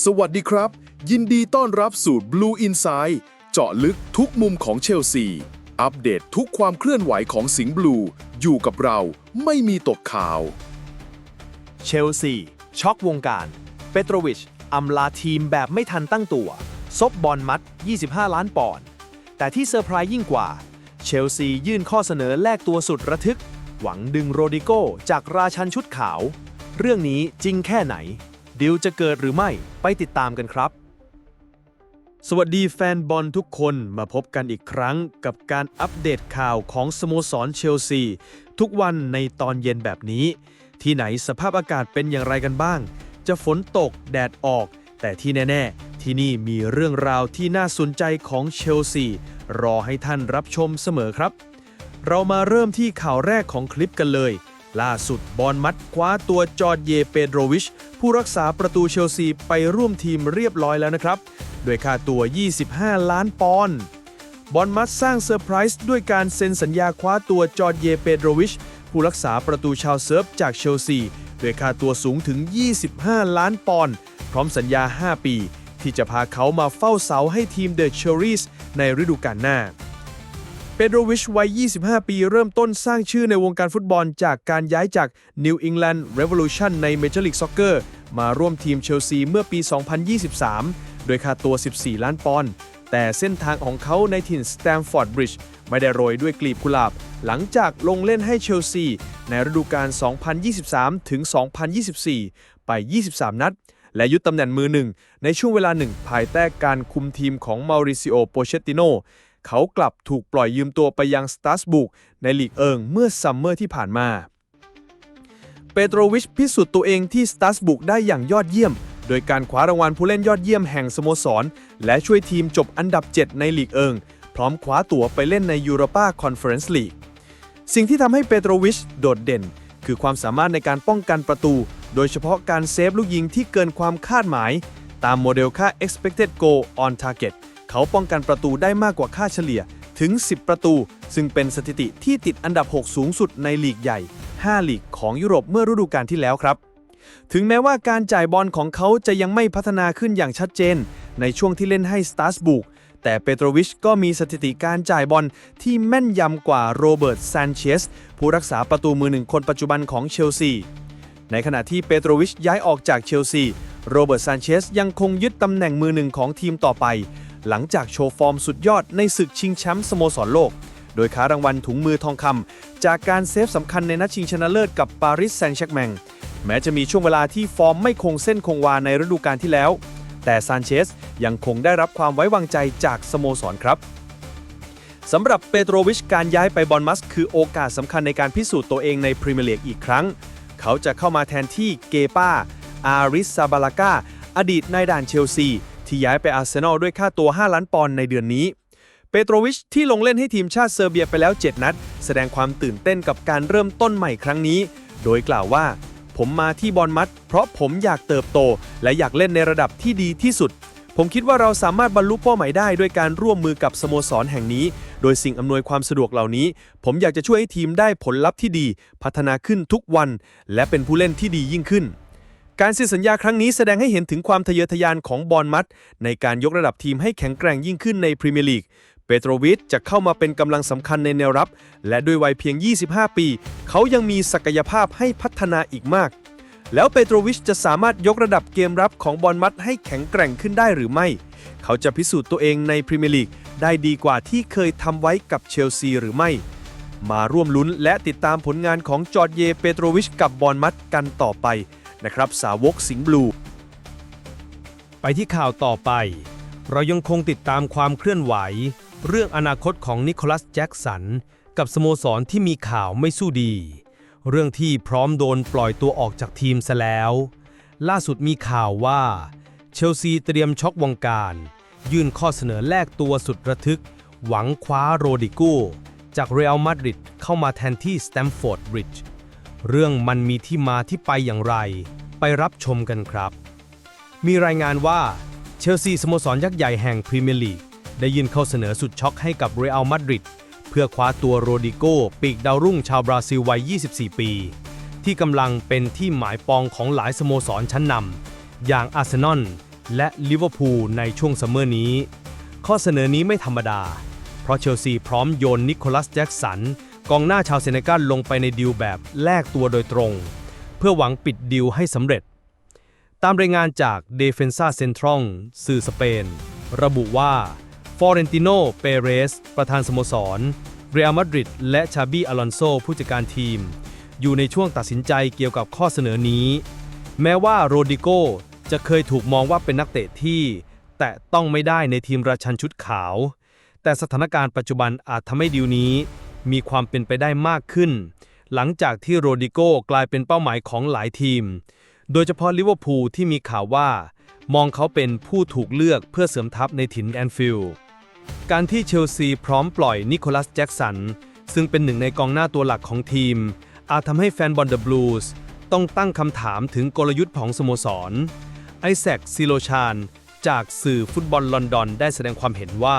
สวัสดีครับ ยินดีต้อนรับสู่ Blue Inside เจาะลึกทุกมุมของเชลซี อัปเดตทุกความเคลื่อนไหวของสิงห์บลู อยู่กับเราไม่มีตกข่าว เชลซี ช็อกวงการ เปโตรวิชอำลาทีมแบบไม่ทันตั้งตัว ซบบอลมัด 25 ล้านปอนด์แต่ที่เซอร์ไพรส์ยิ่งกว่า เชลซียื่นข้อเสนอแลกตัวสุดระทึก หวังดึงโรดิโกจากราชันชุดขาว เรื่องนี้จริงแค่ไหน ดิวจะเกิดหรือไม่ไปติดตามกันครับ สวัสดีแฟนบอลทุกคนมาพบกันอีกครั้งกับการอัปเดตข่าวของสโมสรเชลซี ทุกวันในตอนเย็นแบบนี้ ที่ไหนสภาพอากาศเป็นอย่างไรกันบ้าง จะฝนตกแดดออก แต่ที่แน่ ๆ ที่นี่มีเรื่องราวที่น่าสนใจของเชลซี รอให้ท่านรับชมเสมอครับ เรามาเริ่มที่ข่าวแรกของคลิปกันเลย ล่าสุดบอลมัดคว้าตัวจอร์เยเปโดรวิช ผู้รักษาประตูเชลซีไปร่วมทีมเรียบร้อยแล้วนะครับโดยค่าตัว 25 ล้านปอนด์บอลมัดสร้างเซอร์ไพรส์ด้วยการเซ็นสัญญาคว้าตัวจอร์เยเปโดรวิช ผู้รักษาประตูชาวเซิร์ฟจากเชลซีด้วยค่าตัวสูงถึง 25 ล้านปอนด์พร้อมสัญญา 5 ปี ที่จะพาเขามาเฝ้าเสาให้ทีมเดอะเชอรีสในฤดูกาลหน้า เปโดรวิชวัย 25 ปี เริ่มต้นสร้างชื่อในวงการฟุตบอลจากการย้ายจาก New England Revolution ใน Major League Soccer มาร่วมทีมเชลซีเมื่อปี 2023 โดยค่าตัว 14 ล้านปอนด์ แต่เส้นทางของเขาในถิ่นสแตมฟอร์ดบริดจ์ไม่ได้โรยด้วยกลีบกุหลาบ หลังจากลงเล่นให้เชลซี ในฤดูกาล 2023 ถึง 2024 ไป 23 นัด และยึดตำแหน่งมือหนึ่งในช่วงเวลาหนึ่งภายใต้การคุมทีมของมาริซิโอ โปเชตติโน เขากลับถูกปล่อยยืมตัวไปยังสตาสบุกในลีกเอิงเมื่อซัมเมอร์ที่ผ่านมาเปโตรวิชพิสูจน์ตัวเองที่สตาสบุกได้อย่างยอดเยี่ยม โดยการคว้ารางวัลผู้เล่นยอดเยี่ยมแห่งสโมสร และช่วยทีมจบอันดับ 7 ในลีกเอิง พร้อมคว้าตั๋วไปเล่นในยูโรปาคอนเฟอเรนซ์ลีกสิ่งที่ทำให้เปโตรวิชโดดเด่น คือความสามารถในการป้องกันประตู โดยเฉพาะการเซฟลูกยิงที่เกินความคาดหมาย ตามโมเดลค่า expected goal on target เขาป้องกันประตูได้มากกว่าค่าเฉลี่ยถึง 10 ประตู ซึ่งเป็นสถิติที่ติดอันดับ 6 สูงสุดในลีกใหญ่ 5 ลีกของยุโรปเมื่อฤดูกาลที่แล้วครับ ถึงแม้ว่าการจ่ายบอลของเขาจะยังไม่พัฒนาขึ้นอย่างชัดเจน ในช่วงที่เล่นให้สตาร์สบุกแต่เปโตรวิชก็มีสถิติการจ่ายบอลที่แม่นยำกว่าโรเบิร์ตซานเชสผู้รักษาประตูมือหนึ่งคนปัจจุบันของเชลซี ในขณะที่เปโตรวิชย้ายออกจากเชลซี โรเบิร์ตซานเชสยังคงยึดตำแหน่งมือหนึ่งของทีมต่อไป หลังจากโชว์ฟอร์มสุดยอดในศึกชิงแชมป์สโมสรโลก โดยคารางวัลถุงมือทองคำจากการเซฟสำคัญในนัดชิงชนะเลิศกับปารีสแซงต์แชร์กแมงแม้จะมีช่วงเวลาที่ฟอร์มไม่คงเส้นคงวาในฤดูกาลที่แล้ว แต่ซานเชสยังคงได้รับความไว้วางใจจากสโมสรครับสำหรับเปโตรวิชการย้ายไปบอลมัส คือโอกาสสำคัญในการพิสูจน์ตัวเองในพรีเมียร์ลีกอีกครั้ง เขาจะเข้ามาแทนที่เกปาอาริสซาบาลากาอดีตนายด่านเชลซี ที่ย้ายไปอาร์เซนอลด้วยค่าตัว 5 ล้านปอนด์ในเดือนนี้ เปโตรวิชที่ลงเล่นให้ทีมชาติเซอร์เบียไปแล้ว 7 นัด แสดงความตื่นเต้นกับการเริ่มต้นใหม่ครั้งนี้ โดยกล่าวว่า ผมมาที่บอลมัด เพราะผมอยากเติบโต และอยากเล่นในระดับที่ดีที่สุด ผมคิดว่าเราสามารถบรรลุเป้าหมายได้ด้วยการร่วมมือกับสโมสรแห่งนี้ โดยสิ่งอำนวยความสะดวกเหล่านี้ ผมอยากจะช่วยให้ทีมได้ผลลัพธ์ที่ดี พัฒนาขึ้นทุกวัน และเป็นผู้เล่นที่ดียิ่งขึ้น การเซ็นสัญญาครั้งนี้แสดงให้เห็นถึงความทะเยอทะยานของบอลมัด ในการยกระดับทีมให้แข็งแกร่งยิ่งขึ้นในพรีเมียร์ลีก เปโตรวิชจะเข้ามาเป็นกำลังสำคัญในแนวรับ และด้วยวัยเพียง 25 ปี เขายังมีศักยภาพให้พัฒนาอีกมาก แล้วเปโตรวิชจะสามารถยกระดับเกมรับของบอลมัดให้แข็งแกร่งขึ้นได้หรือไม่ เขาจะพิสูจน์ตัวเองในพรีเมียร์ลีกได้ดีกว่าที่เคยทำไว้กับเชลซีหรือไม่ มาร่วมลุ้นและติดตามผลงานของจอร์เยเปโตรวิชกับบอลมัดกันต่อไป นะครับ สาวกสิงห์บลู ไปที่ข่าวต่อไป เรายังคงติดตามความเคลื่อนไหว เรื่องอนาคตของนิโคลัสแจ็กสัน กับสโมสรที่มีข่าวไม่สู้ดี เรื่องที่พร้อมโดนปล่อยตัวออกจากทีมซะแล้ว ล่าสุดมีข่าวว่า เชลซีเตรียมช็อกวงการ ยื่นข้อเสนอแลกตัวสุดระทึก หวังคว้าโรดิโกจากเรอัลมาดริดเข้ามาแทนที่สแตมฟอร์ดบริดจ์ เรื่องมันมีที่มาที่ไปอย่างไร ไปรับชมกันครับ มีรายงานว่าเชลซีสโมสรยักษ์ใหญ่แห่งพรีเมียร์ลีกได้ยื่นข้อเสนอสุดช็อกให้กับเรอัลมาดริดเพื่อคว้าตัวโรดิโกปีกดาวรุ่งชาวบราซิลวัย 24 ปี ที่กำลังเป็นที่หมายปองของหลายสโมสรชั้นนำอย่างอาร์เซนอลและลิเวอร์พูลในช่วงซัมเมอร์นี้ ข้อเสนอนี้ไม่ธรรมดา เพราะเชลซีพร้อมโยนนิโคลัสแจ็กสัน กองหน้าชาวเซเนกัลลงไปในดีลแบบแลกตัวโดยตรง เพื่อหวังปิดดีลให้สำเร็จ ตามรายงานจาก Defensa Central สื่อสเปน ระบุว่าฟอเรนติโน เปเรส ประธานสโมสร เรอัลมาดริดและชาบีอลอนโซผู้จัดการทีม อยู่ในช่วงตัดสินใจเกี่ยวกับข้อเสนอนี้ แม้ว่าโรดิโกจะเคยถูกมองว่าเป็นนักเตะที่แตะต้องไม่ได้ในทีมราชันชุดขาว แต่สถานการณ์ปัจจุบันอาจทำให้ดีลนี้ มีความเป็นไปได้มากขึ้น หลังจากที่โรดิโกกลายเป็นเป้าหมายของหลายทีม โดยเฉพาะลิเวอร์พูลที่มีข่าวว่า มองเขาเป็นผู้ถูกเลือกเพื่อเสริมทัพในถิ่นแอนฟิลด์การที่เชลซีพร้อมปล่อยนิโคลัสแจ็กสัน ซึ่งเป็นหนึ่งในกองหน้าตัวหลักของทีม อาจทำให้แฟนบอลเดอะบลูส์ต้องตั้งคำถามถึงกลยุทธ์ของสโมสร ไอแซคซิโลชานจากสื่อฟุตบอลลอนดอนได้แสดงความเห็นว่า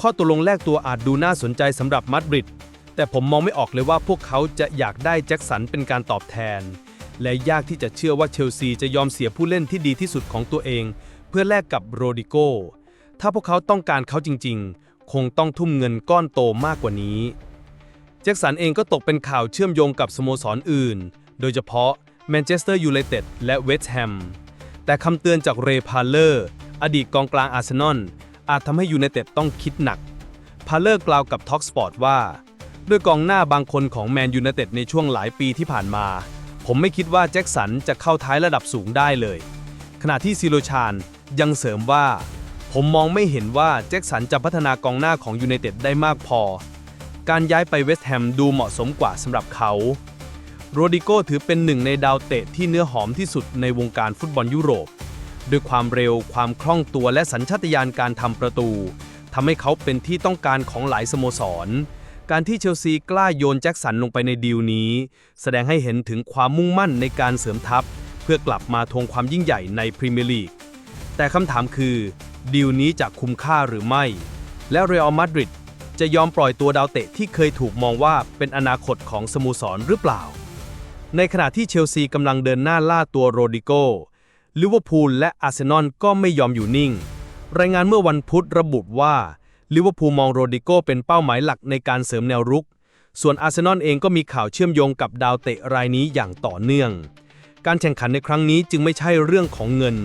ข้อตกลงแลกตัวอาจดูน่าสนใจสำหรับมาดริด แต่ผมมองไม่ออกเลยว่าพวกเขาจะอยากได้แจ็คสันเป็นการตอบแทน และยากที่จะเชื่อว่าเชลซีจะยอมเสียผู้เล่นที่ดีที่สุดของตัวเอง เพื่อแลกกับโรดิโกถ้าพวกเขาต้องการเขาจริง ๆ คงต้องทุ่มเงินก้อนโตมากกว่านี้ แจ็คสันเองก็ตกเป็นข่าวเชื่อมโยงกับสโมสรออื่น โดยเฉพาะแมนเชสเตอร์ยูไนเต็ดและเวสต์แฮม แต่คำเตือนจากเรย์พาเลอร์ อดีตกองกลางอาร์เซนอลอาจทำให้ยูไนเต็ดต้องคิดหนักพาเลอร์กล่าวกับท็อกสปอร์ตว่า ด้วยกองหน้าบางคนของแมนยูไนเต็ดในช่วงหลายปีที่ผ่านมา ผมไม่คิดว่าแจ็คสันจะเข้าท้ายระดับสูงได้เลย ขณะที่ซิโลชานยังเสริมว่า ผมมองไม่เห็นว่าแจ็คสันจะพัฒนากองหน้าของยูไนเต็ดได้มากพอ การย้ายไปเวสต์แฮมดูเหมาะสมกว่าสำหรับเขา โรดิโกถือเป็นหนึ่งในดาวเตะที่เนื้อหอมที่สุดในวงการฟุตบอลยุโรป ด้วยความเร็วความคล่องตัวและสัญชาตญาณการทำประตูทำให้เขาเป็นที่ต้องการของหลายสโมสร การที่เชลซีกล้าโยนแจ็คสันลงไปในดีลนี้ แสดงให้เห็นถึงความมุ่งมั่นในการเสริมทัพ เพื่อกลับมาทวงความยิ่งใหญ่ในพรีเมียร์ลีก แต่คำถามคือดีลนี้จะคุ้มค่าหรือไม่ และเรอัลมาดริดจะยอมปล่อยตัวดาวเตะที่เคยถูกมองว่าเป็นอนาคตของสโมสรหรือเปล่า ในขณะที่เชลซีกำลังเดินหน้าล่าตัวโรดิโกลิเวอร์พูลและอาร์เซนอลก็ไม่ยอมอยู่นิ่ง รายงานเมื่อวันพุธระบุว่า ลิเวอร์พูลมองโรดิโกเป็นเป้าหมายหลักในการเสริมแนวรุก ส่วนอาร์เซนอลเองก็มีข่าวเชื่อมโยงกับดาวเตะรายนี้อย่างต่อเนื่อง การแข่งขันในครั้งนี้จึงไม่ใช่เรื่องของเงิน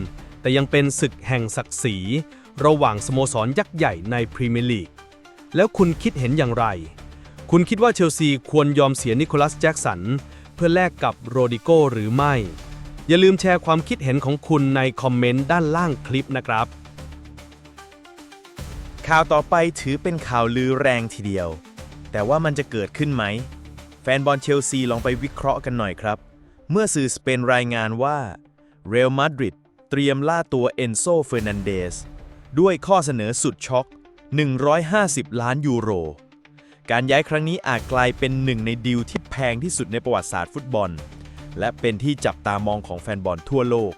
แต่ยังเป็นศึกแห่งศักดิ์ศรี ระหว่างสโมสรยักษ์ใหญ่ในพรีเมียร์ลีก แล้วคุณคิดเห็นอย่างไร คุณคิดว่าเชลซีควรยอมเสียนิโคลัสแจ็กสันเพื่อแลกกับโรดิโกหรือไม่ อย่าลืมแชร์ความคิดเห็นของคุณในคอมเมนต์ด้านล่างคลิปนะครับ ข่าวต่อไปถือเป็นข่าวลือแรงทีเดียว แต่ว่ามันจะเกิดขึ้นไหม แฟนบอลเชลซีลองไปวิเคราะห์กันหน่อยครับ เมื่อสื่อสเปนรายงานว่าเรอัลมาดริดเตรียมล่าตัวเอนโซเฟอร์นันเดสด้วยข้อเสนอสุดช็อก 150 ล้านยูโร การย้ายครั้งนี้อาจกลายเป็นหนึ่งในดีลที่แพงที่สุดในประวัติศาสตร์ฟุตบอล และเป็นที่จับตามองของแฟนบอลทั่วโลก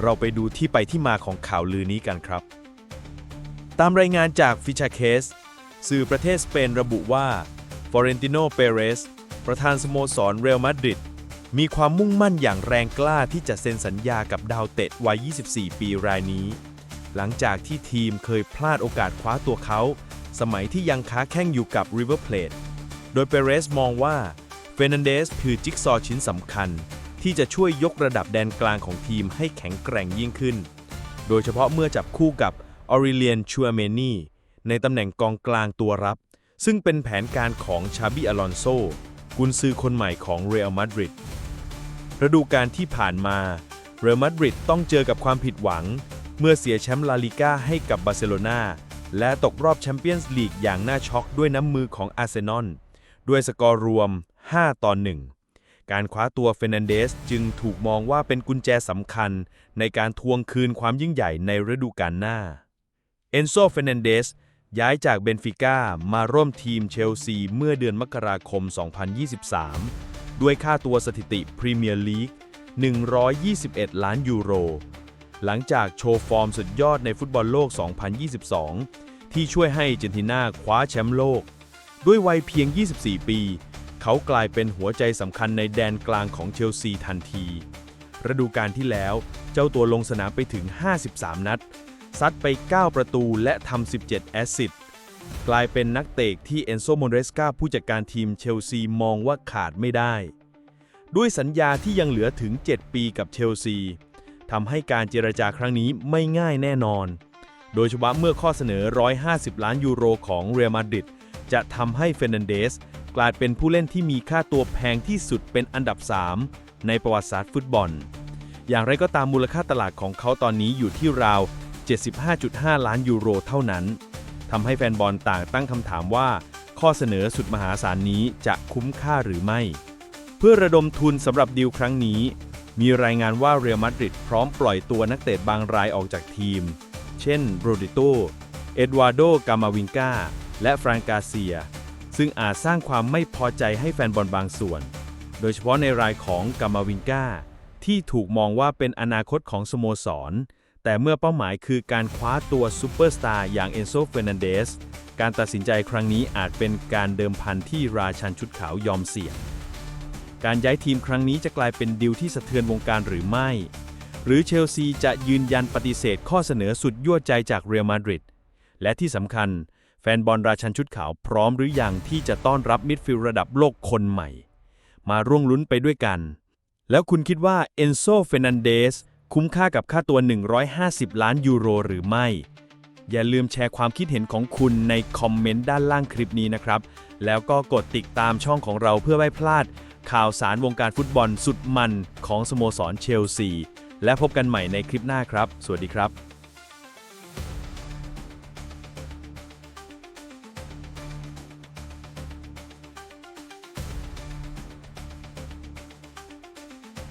เราไปดูที่ไปที่มาของข่าวลือนี้กันครับ ตามรายงานจากฟิชาเคสสื่อประเทศสเปนระบุว่าฟอเรนติโนเปเรสประธานสโมสรเรอัลมาดริดมีความมุ่งมั่นอย่างแรงกล้าที่จะเซ็นสัญญากับดาวเตะวัย 24 ปีรายนี้ หลังจากที่ทีมเคยพลาดโอกาสคว้าตัวเขา สมัยที่ยังค้าแข่งอยู่กับ River Plate โดยเปเรสมองว่าเฟรนันเดสคือจิ๊กซอชิ้นสำคัญ ที่จะช่วยยกระดับแดนกลางของทีมให้แข็งแกร่งยิ่งขึ้น โดยเฉพาะเมื่อจับคู่กับ ออริเลียนชัวเมนีในตำแหน่งกองกลางตัวรับ ซึ่งเป็นแผนการของชาบิอลอนโซกุนซือคนใหม่ของเรอัลมาดริดฤดูกาลที่ผ่านมาเรอัลมาดริดต้องเจอกับความผิดหวัง เมื่อเสียแชมป์ลาลิก้าให้กับบาร์เซโลนาและตกรอบแชมเปี้ยนส์ลีกอย่างน่าช็อกด้วยน้ำมือของอาร์เซนอลด้วยสกอร์รวม 5 ต่อ 1 การคว้าตัวเฟรนันเดสจึงถูกมองว่าเป็นกุญแจสำคัญในการทวงคืนความยิ่งใหญ่ในฤดูกาลหน้า เอนโซเฟรนันเดสย้ายจากเบนฟิก้ามาร่วมทีมเชลซีเมื่อเดือนมกราคม 2023 ด้วยค่าตัวสถิติพรีเมียร์ลีก 121 ล้านยูโร หลังจากโชว์ฟอร์มสุดยอดในฟุตบอลโลก 2022 ที่ช่วยให้เจนตินาคว้าแชมป์โลก ด้วยวัยเพียง 24 ปี เขากลายเป็นหัวใจสำคัญในแดนกลางของเชลซีทันที ฤดูกาลที่แล้ว เจ้าตัวลงสนามไปถึง 53 นัด ซัดไป 9 ประตูและทำ 17 แอสซิสต์กลายเป็นนักเตะที่เอนโซโมเรสกาผู้จัดการทีมเชลซีมองว่าขาดไม่ได้ ด้วยสัญญาที่ยังเหลือถึง 7 ปีกับเชลซีทำให้การเจรจาครั้งนี้ไม่ง่ายแน่นอน โดยเฉพาะเมื่อข้อเสนอ 150 ล้านยูโรของเรอัลมาดริดจะทำให้เฟรนันเดสกลายเป็นผู้เล่นที่มีค่าตัวแพงที่สุดเป็นอันดับ 3 ในประวัติศาสตร์ฟุตบอล อย่างไรก็ตามมูลค่าตลาดของเขาตอนนี้อยู่ที่ราว 75.5 ล้านยูโรเท่านั้นทำให้แฟนบอลต่างตั้งคำถามว่า ข้อเสนอสุดมหาศาลนี้จะคุ้มค่าหรือไม่ เพื่อระดมทุนสำหรับดีลครั้งนี้ มีรายงานว่าเรอัลมาดริดพร้อมปล่อยตัวนักเตะบางรายออกจากทีม เช่นโรดิโต เอ็ดวาร์โด กามาวิงกาและฟรานกาเซีย ซึ่งอาจสร้างความไม่พอใจให้แฟนบอลบางส่วน โดยเฉพาะในรายของกามาวิงกาที่ถูกมองว่าเป็นอนาคตของสโมสร แต่เมื่อเป้าหมายคือการคว้าตัวซูเปอร์สตาร์อย่างเอนโซเฟรนันเดส การตัดสินใจครั้งนี้อาจเป็นการเดิมพันที่ราชันชุดขาวยอมเสี่ยง การย้ายทีมครั้งนี้จะกลายเป็นดิวที่สะเทือนวงการหรือไม่ หรือเชลซีจะยืนยันปฏิเสธข้อเสนอสุดยั่วใจจากเรอัลมาดริด และที่สำคัญ แฟนบอลราชันชุดขาวพร้อมหรืออยังที่จะต้อนรับมิดฟิลด์ระดับโลกคนใหม่ มาร่วงลุ้นไปด้วยกัน แล้วคุณคิดว่าเอนโซเฟรนันเดส คุ้มค่ากับค่าตัว 150 ล้านยูโรหรือไม่ อย่าลืมแชร์ความคิดเห็นของคุณในคอมเมนต์ด้านล่างคลิปนี้นะครับ แล้วก็กดติดตามช่องของเราเพื่อไม่พลาด ข่าวสารวงการฟุตบอลสุดมันของสโมสรเชลซี และพบกันใหม่ในคลิปหน้าครับ สวัสดีครับ